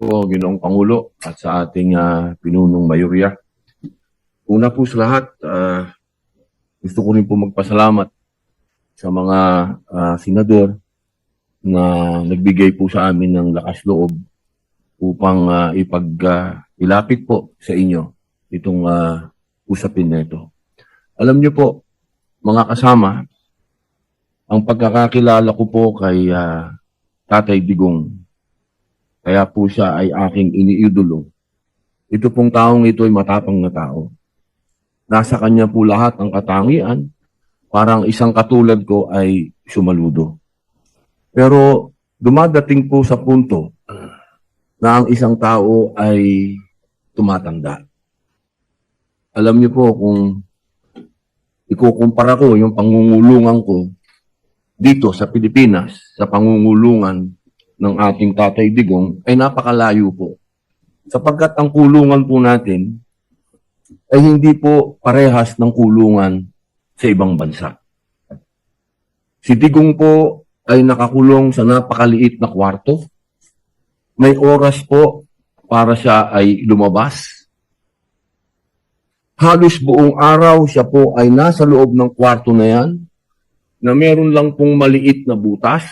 po, Ginoong Pangulo, at sa ating ah, pinunong mayorya. Una po sa lahat, ah, gusto ko rin po magpasalamat sa mga ah, senador na nagbigay po sa amin ng lakas loob upang ah, ipag ah, ilapit po sa inyo itong ah, usapin na ito. Alam niyo po, mga kasama, ang pagkakakilala ko po kay ah, Tatay Digong kaya po siya ay aking iniidolo. Ito pong taong ito ay matapang na tao. Nasa kanya po lahat ang katangian. Parang isang katulad ko ay sumaludo. Pero dumadating po sa punto na ang isang tao ay tumatanda. Alam niyo po kung ikukumpara ko yung pangungulungan ko dito sa Pilipinas, sa pangungulungan ng ating tatay digong ay napakalayo po. Sapagkat ang kulungan po natin ay hindi po parehas ng kulungan sa ibang bansa. Si Digong po ay nakakulong sa napakaliit na kwarto. May oras po para siya ay lumabas. Halos buong araw siya po ay nasa loob ng kwarto na yan na meron lang pong maliit na butas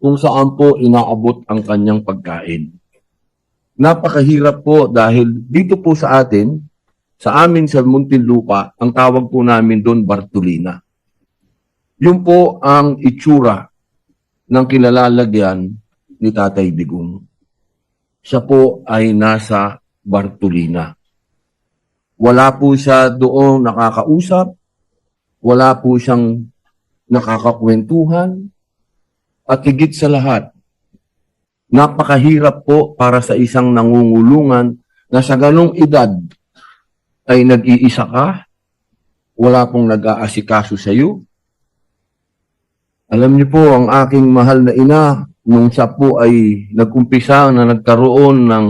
kung saan po inaabot ang kanyang pagkain. Napakahirap po dahil dito po sa atin, sa amin sa Muntinlupa, ang tawag po namin doon Bartolina. Yun po ang itsura ng kilalalagyan ni Tatay Digong. Siya po ay nasa Bartolina. Wala po siya doon nakakausap, wala po siyang nakakakwentuhan, at higit sa lahat, napakahirap po para sa isang nangungulungan na sa ganong edad ay nag-iisa ka, wala pong nag-aasikaso sa iyo. Alam niyo po, ang aking mahal na ina, nung siya po ay nag-umpisa na nagkaroon ng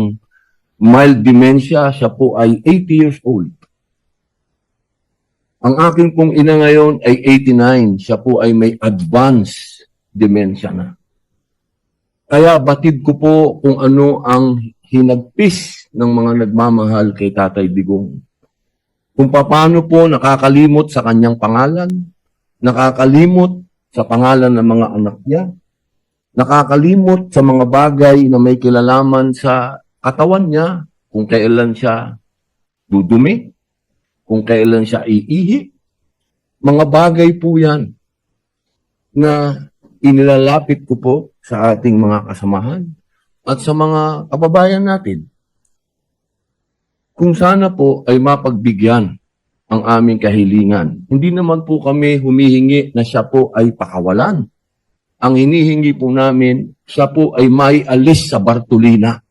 mild dementia, siya po ay 80 years old. Ang aking pong ina ngayon ay 89, siya po ay may advanced dementia na. Kaya batid ko po kung ano ang hinagpis ng mga nagmamahal kay Tatay Digong. Kung paano po nakakalimot sa kanyang pangalan, nakakalimot sa pangalan ng mga anak niya, nakakalimot sa mga bagay na may kilalaman sa katawan niya, kung kailan siya dudumi, kung kailan siya iihi. Mga bagay po yan na inilalapit ko po sa ating mga kasamahan at sa mga kababayan natin. Kung sana po ay mapagbigyan ang aming kahilingan. Hindi naman po kami humihingi na siya po ay pakawalan. Ang hinihingi po namin, siya po ay may alis sa Bartolina.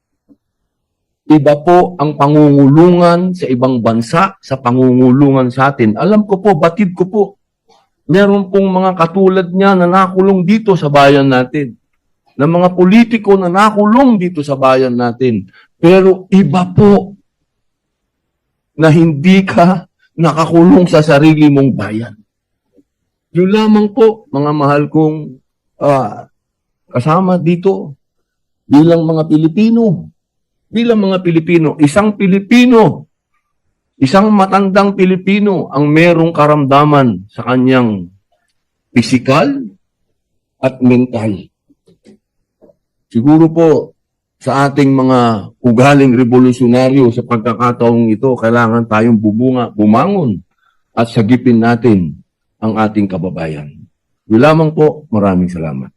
Iba po ang pangungulungan sa ibang bansa sa pangungulungan sa atin. Alam ko po, batid ko po, meron pong mga katulad niya na nakulong dito sa bayan natin. Na mga politiko na nakulong dito sa bayan natin. Pero iba po na hindi ka nakakulong sa sarili mong bayan. Yun lamang po, mga mahal kong ah, kasama dito bilang mga Pilipino. Bilang mga Pilipino, isang Pilipino, isang matandang Pilipino ang merong karamdaman sa kanyang pisikal at mental. Siguro po sa ating mga ugaling revolusyonaryo sa pagkakataong ito, kailangan tayong bubunga, bumangon at sagipin natin ang ating kababayan. Yun lamang po, maraming salamat.